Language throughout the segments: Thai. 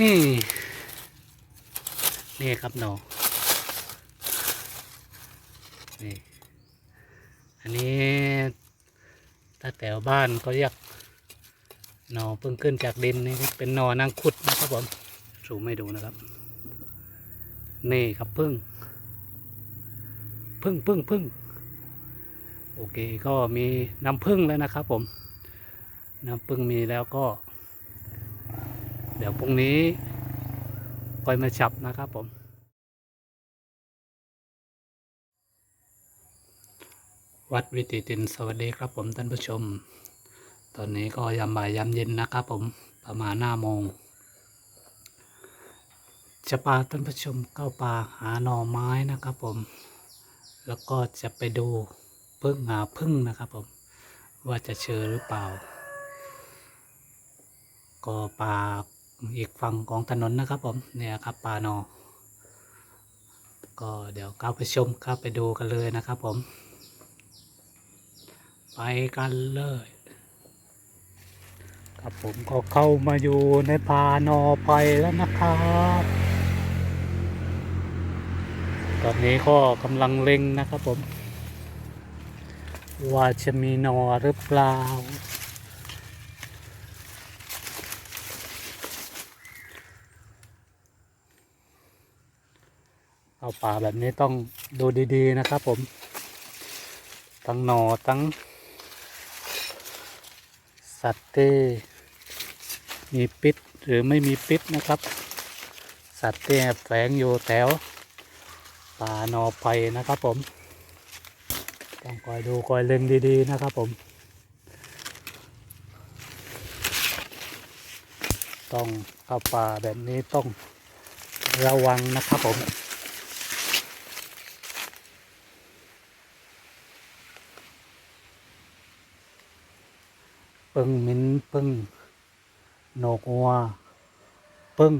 นี่ นี่ครับหนอนี่ อันนี้ถ้าแถวบ้านเขาเรียกหนอเพิ่งขึ้นจากดินนี่เป็นหนอนางขุดนะครับผมสูงไม่ดูนะครับ นี่ครับพึ่ง พึ่งพึ่งพึ่งโอเคก็มีน้ำพึ่งแล้วนะครับผม น้ำพึ่งมีแล้วก็ เดี๋ยวพรุ่งนี้ค่อยมาจับนะครับผม วัดวิติตินสวัสดีครับผมท่านผู้ชม ตอนนี้ก็ยามบ่ายยามเย็นนะครับผมประมาณหน้าโมงจะพาท่านผู้ชมเข้าป่าหาหน่อไม้นะครับผม แล้วก็จะไปดูพึ่งหาพึ่งนะครับผม ว่าจะเจอหรือเปล่า ก็ป่า อีกฝั่งของถนนนะครับผมเนี่ยครับปานอ ก็เดี๋ยวเข้าไปชมเข้าไปดูกันเลยนะครับผม ไปกันเลยครับผมก็เข้ามาอยู่ในปานอไปแล้วนะครับตอนนี้ก็กำลังเล็งนะครับผม ว่าจะมีนอหรือเปล่า เอาป่าแบบนี้ต้องดูดีๆนะครับผม ทั้งหนอทั้ง สัตว์ที่มีพิษหรือไม่มีพิษนะครับ สัตว์ที่แฝงอยู่แถวป่าหนอไผ่นะครับผม ต้องคอยดูคอยเล็งดี ๆ นะครับผม ต้องเข้าป่าแบบนี้ต้องระวังนะครับผม ปึ้งมิ้นปึ้งโหนกวัวปึ้ง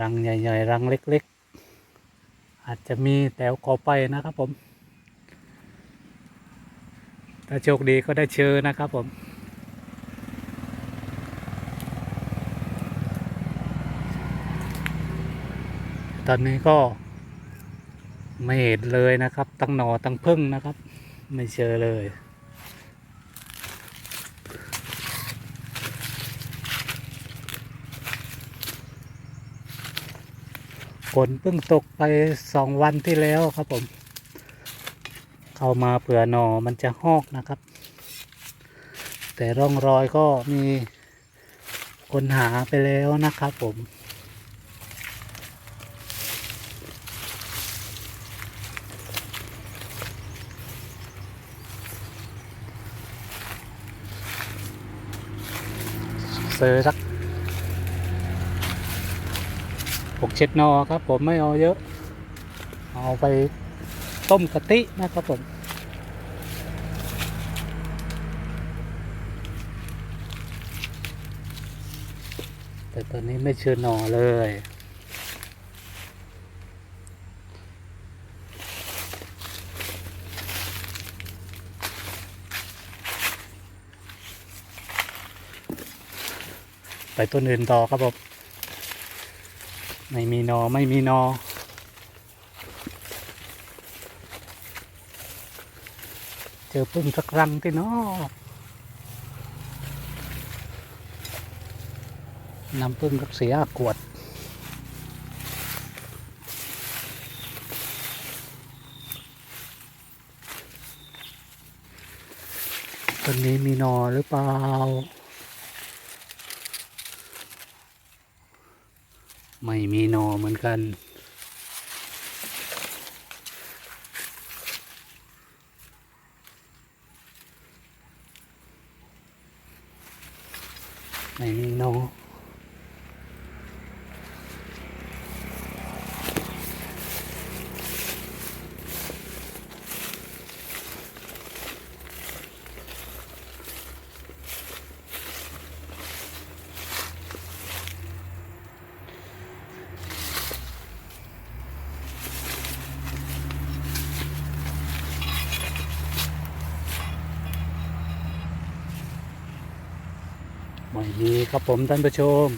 รังใหญ่ๆ รังเล็กๆ อาจจะมีแถวขอไปนะครับผม ถ้าโชคดีก็ได้เจอนะครับผมตอนนี้ก็ไม่เห็นเลยนะครับ ตั้งหนอตั้งพึ่งนะครับ ไม่เจอเลย ฝนเพิ่งตกไปสองวันที่แล้วครับผม เข้ามาเผื่อหนอมันจะหอกนะครับ แต่ร่องรอยก็มีคนหาไปแล้วนะครับผมเซอร์สัก หกเช็ดนอครับ ผมไม่เอาเยอะ เอาไปต้มกะทินะครับผมแต่ตอนนี้ไม่เชื่อนอเลยไปต้นอื่นต่อครับผม ไม่มีนอไม่มีนอ เจอพึ่งสักรังที่นอนำพึ่งกักเสียกวดต้นนี้มีนอหรือเปล่า ไม่มีหนอเหมือนกัน ไม่มีหนอ นี่ครับผมท่านผู้ชม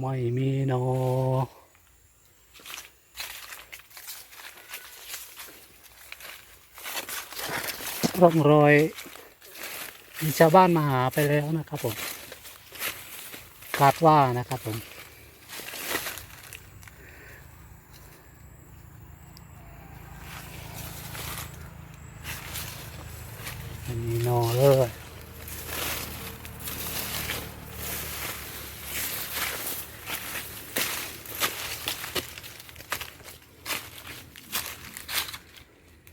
ไม่มีน้อง ร่องรอยมีชาวบ้านมาหาไปแล้วนะครับผมคาดว่านะครับผมไม่มีนอเลย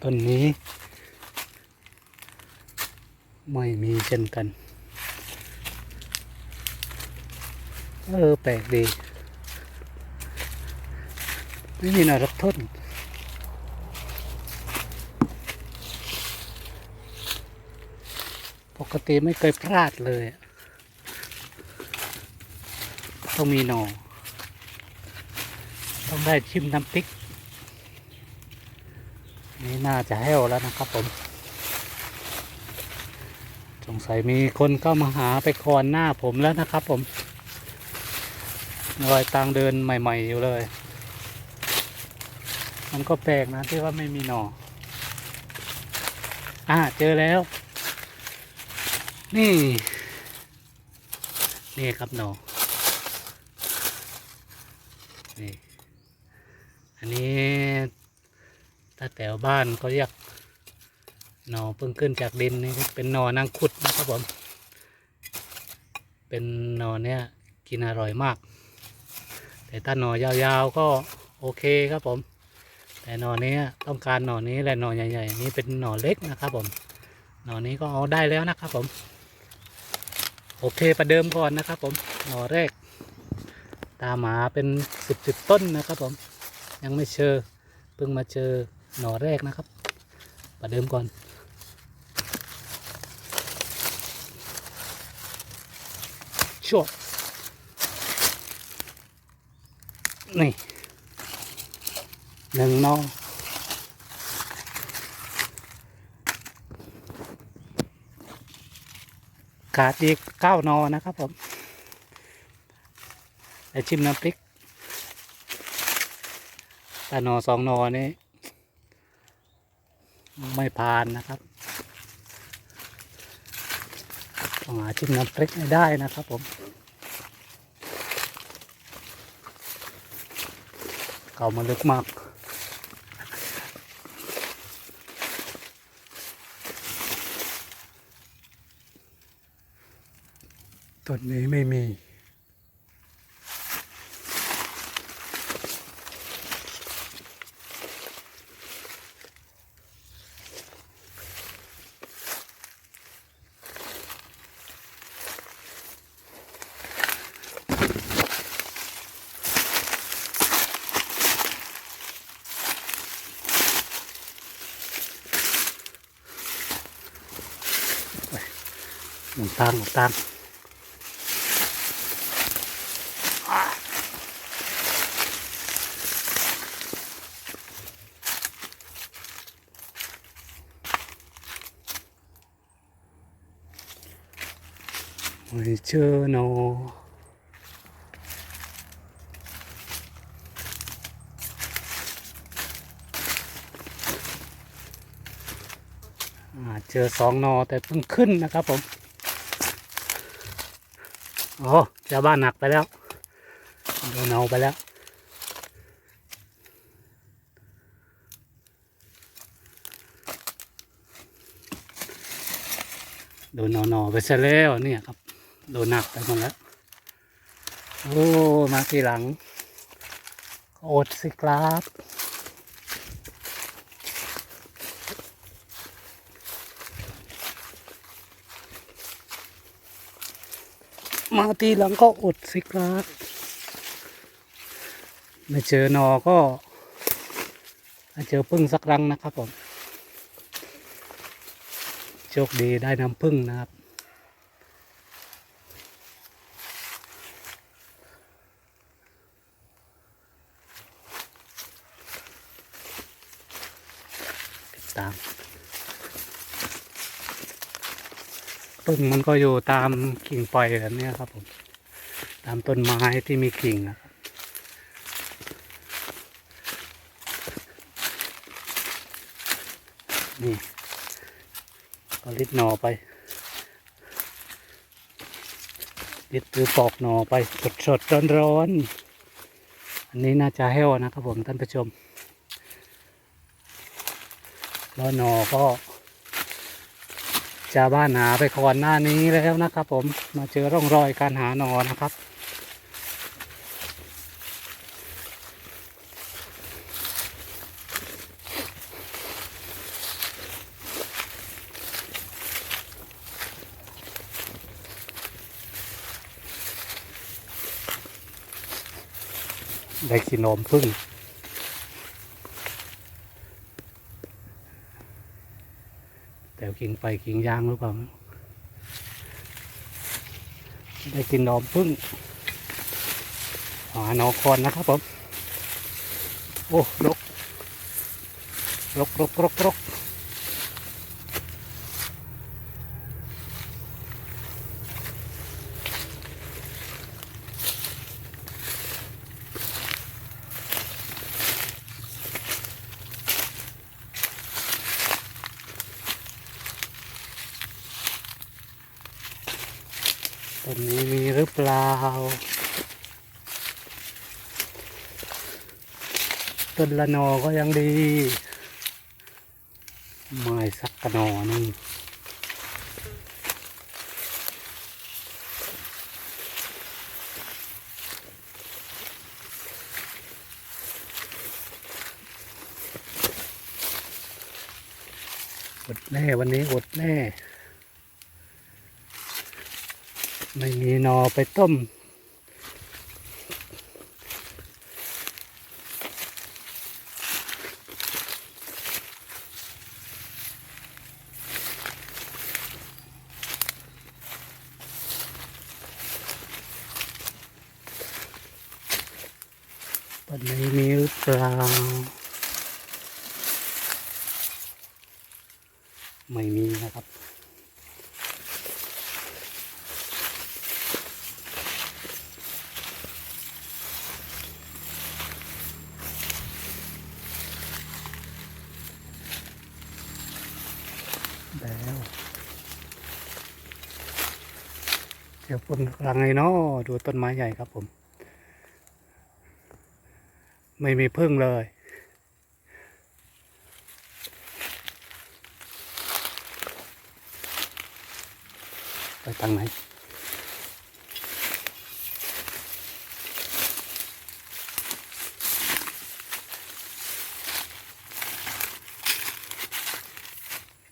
ต้นนี้ ไม่มี เช่นกัน เออ แปลกดี ไม่มีน่อยรับต้นปกติไม่เคยพลาดเลย ต้องมีหนอต้องได้ชิมน้ำพริกนี่น่าจะแห้วแล้วนะครับผม สงสัยมีคนเข้ามาหาไปก่อนหน้าผมแล้วนะครับผมรอยตางเดินใหม่ ๆ อยู่เลย มันก็แปลกนะที่ว่าไม่มีหนออ่าเจอแล้ว นี่ นี่ครับหนอนี่ อันนี้ถ้าแถวบ้านเขาเรียก หน่อเพิ่งขึ้นจากดินนี่เป็นหน่อนางขุดนะครับผม เป็นหน่อเนี้ยกินอร่อยมาก แต่ถ้าหน่อยาวๆก็โอเคครับผม แต่หน่อนี้ต้องการหน่อนี้และหน่อใหญ่ๆนี่เป็นหน่อเล็กนะครับผม หน่อนี้ก็เอาได้แล้วนะครับผม โอเคประเดิมก่อนนะครับผมหน่อแรก ตาหมาเป็นสิบสิบต้นนะครับผม ยังไม่เจอเพิ่งมาเจอหน่อแรกนะครับ ประเดิมก่อน ชวนี่หนึ่งนอขาดอีกเก้านอนะครับผมแต่ชิมน้ำพริกแต่นอสองนอนี้ไม่ผ่านนะครับ หาชิมน้ำพริกได้นะครับผมเก่ามาลึกมากต้นนี้ไม่มี หมุนตามหมุนตามไม่เจอโน่เจอสองนอแต่เพิ่งขึ้นนะครับผม อ้ชาวบ้านหนักไปแล้วโดนเอาไปแล้ว โดนนอๆไปซะแล้วเนี่ยครับ โดนหนักไปหมดแล้ว โอ้ มาทีหลังก็อดสิครับ มาทีหลังก็อดสิครับไม่เจอหนอก็ถ้าเจอพึ่งสักรังนะครับผมโชคดีได้น้ำพึ่งนะครับ ติดตาม พึ่งมันก็อยู่ตามกิ่งปล่อยแบบนี้ครับผม ตามต้นไม้ที่มีกิ่งนะครับนี่ก็ริดหนอไปริดหรือปอกหนอไปสดสดร้อนร้อนๆอันนี้น่าจะแห้วนะครับผมท่านผู้ชมแล้วหนอก็ ชาวบ้านหาไปก่อนหน้านี้แล้วนะครับ ผมมาเจอร่องรอยการหาหนอนะครับ ได้กินนมพึ่ง แต่กินไปกินย่างหรือเปล่า ได้กินนมพึ่งหานอคอนนะครับผม โอ้รกรกรกรกรกต้นนี้มีหรือเป ล่าต้นละนอก็ยังดี ไม่สักกระนอหนึงอดแน่วันนี้อดแน่ ไม่มีนอไปต้มตอนนี้มีหรือเปล่า ไม่มีนะครับ แล้วเดี๋ ลังไงเนาะดูต้นไม้ใหญ่ครับผม ไม่มีพึ่งเลย ไปทางไหน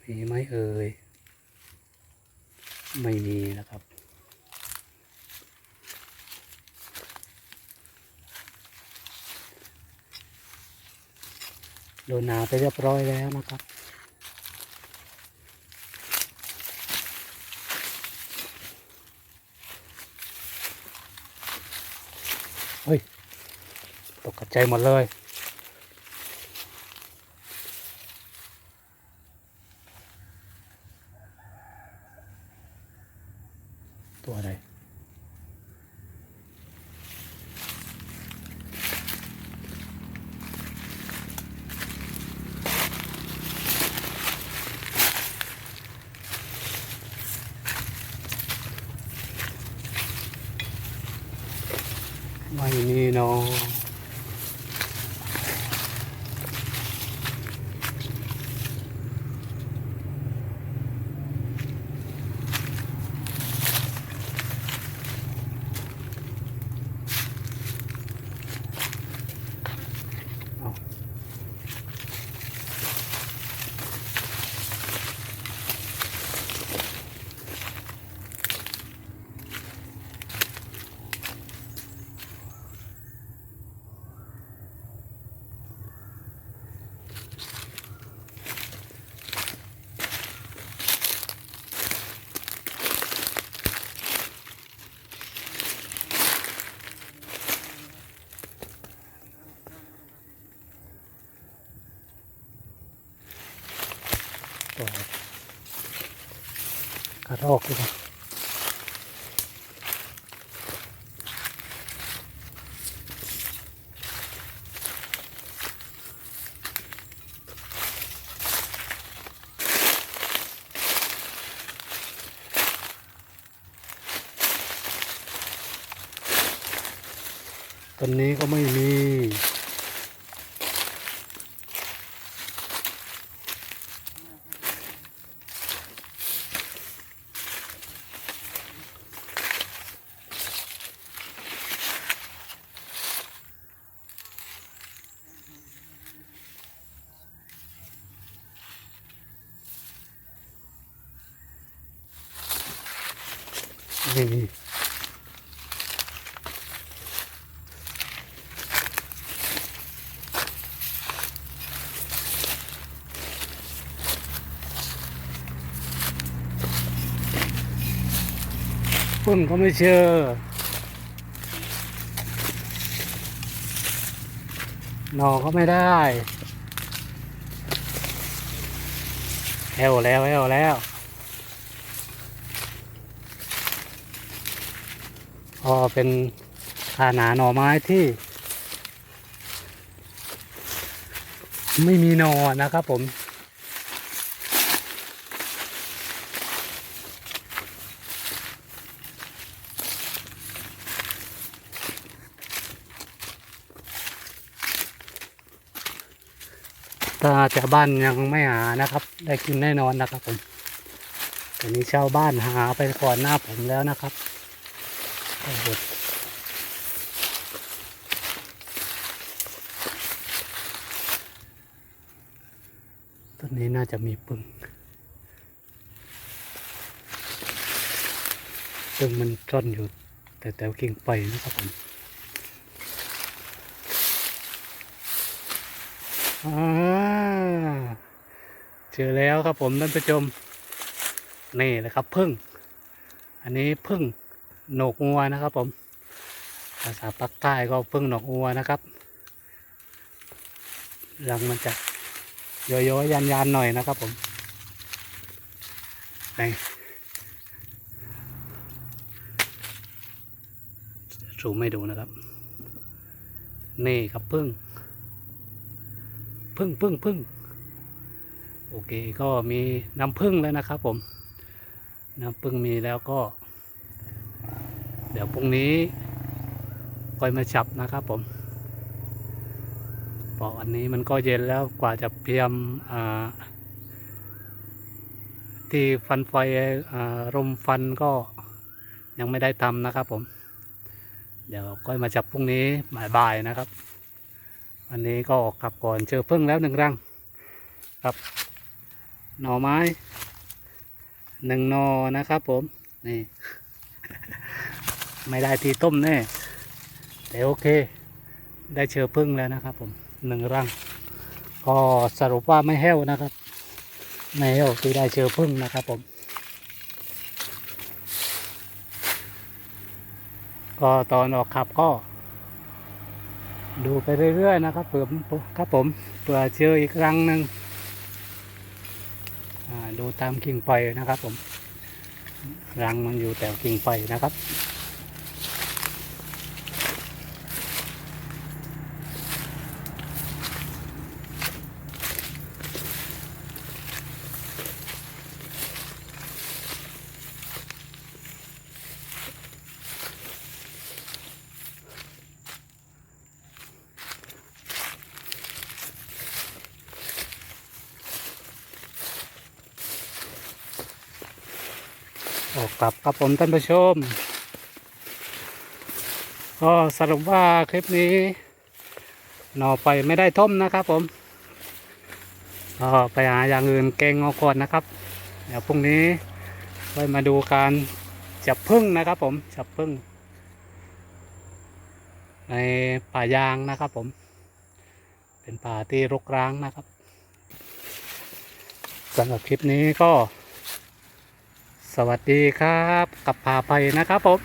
มีไหมเอ่ย ไม่มีนะครับ โดนหนาไปเรียบร้อยแล้วนะครับ เฮ้ย ตกใจหมดเลย รอกดีกตอนนี้ก็ไม่มี ไม่มีพึ่งก็ไม่เชื่อหนอก็ไม่ได้แอวแล้วแอวแล้ว ก็เป็นขาหนาหน่อไม้ที่ ไม่มีหนอนะครับผม ถ้าชาวบ้านยังไม่หานะครับ ได้กินแน่นอนนะครับผมตอนนี้ชาวบ้านหาไปก่อนหน้าผมแล้วนะครับ ต้นนี้น่าจะมีปึงปึงมันซ่อนอยู่ แต่แต่กิ่งไปนะครับผมเจอแล้วครับผมท่านผู้ชม นี่เลยครับพึ่ง อันนี้พึ่ง หนกงัวนะครับ ผม ภาษาปักใต้ก็พึ่งหนกงัวนะครับรังมันจะย้อยๆยันๆหน่อยนะครับ ผมนี่ซูมไม่ดูนะครับ นี่ครับพึ่งพึ่งพึ่งพึ่งโอเคก็มีน้ำพึ่งแล้วนะครับ ผม น้ำพึ่งมีแล้วก็ เดี๋ยวพรุ่งนี้ค่อยมาจับนะครับผมเพราะวันนี้มันก็เย็นแล้วกว่าจะเตรียมที่ฟันไฟอ่ารมฟันก็ยังไม่ได้ทำนะครับผม เดี๋ยวค่อยมาจับพรุ่งนี้บ่ายนะครับ วันนี้ก็ออกกลับก่อนเจอเพึ่งแล้วหนึ่งรังครับ หน่อไม้หนึ่งนอนะครับผม นี่ ไม่ได้ทีต้มแน่ แต่โอเค ได้เจอพึ่งแล้วนะครับผมหนึ่งรัง ก็สรุปว่าไม่แห้วนะครับ ไม่แห้วที่ได้เจอพึ่งนะครับผม ก็ตอนออกขับก็ ดูไปเรื่อยๆนะครับเผื่อครับผมเผื่อเจออีกรังหนึ่งดูตามกิ่งไผ่นะครับผมรังมันอยู่แต่กิ่งไผ่นะครับ ออกกลับครับผมท่านผู้ชมก็สรุปว่าคลิปนี้ หน่อไปไม่ได้ท่มนะครับผมก็ไปหาอย่างอื่นเก่งอาก่อนนะครับ เดี๋ยวพรุ่งนี้ค่อยมาดูการจับพึ่งนะครับผมจับพึ่ง ในป่ายางนะครับผม เป็นป่าที่รกร้างนะครับสำหรับคลิปนี้ก็ สวัสดีครับ กับพาไปนะครับผม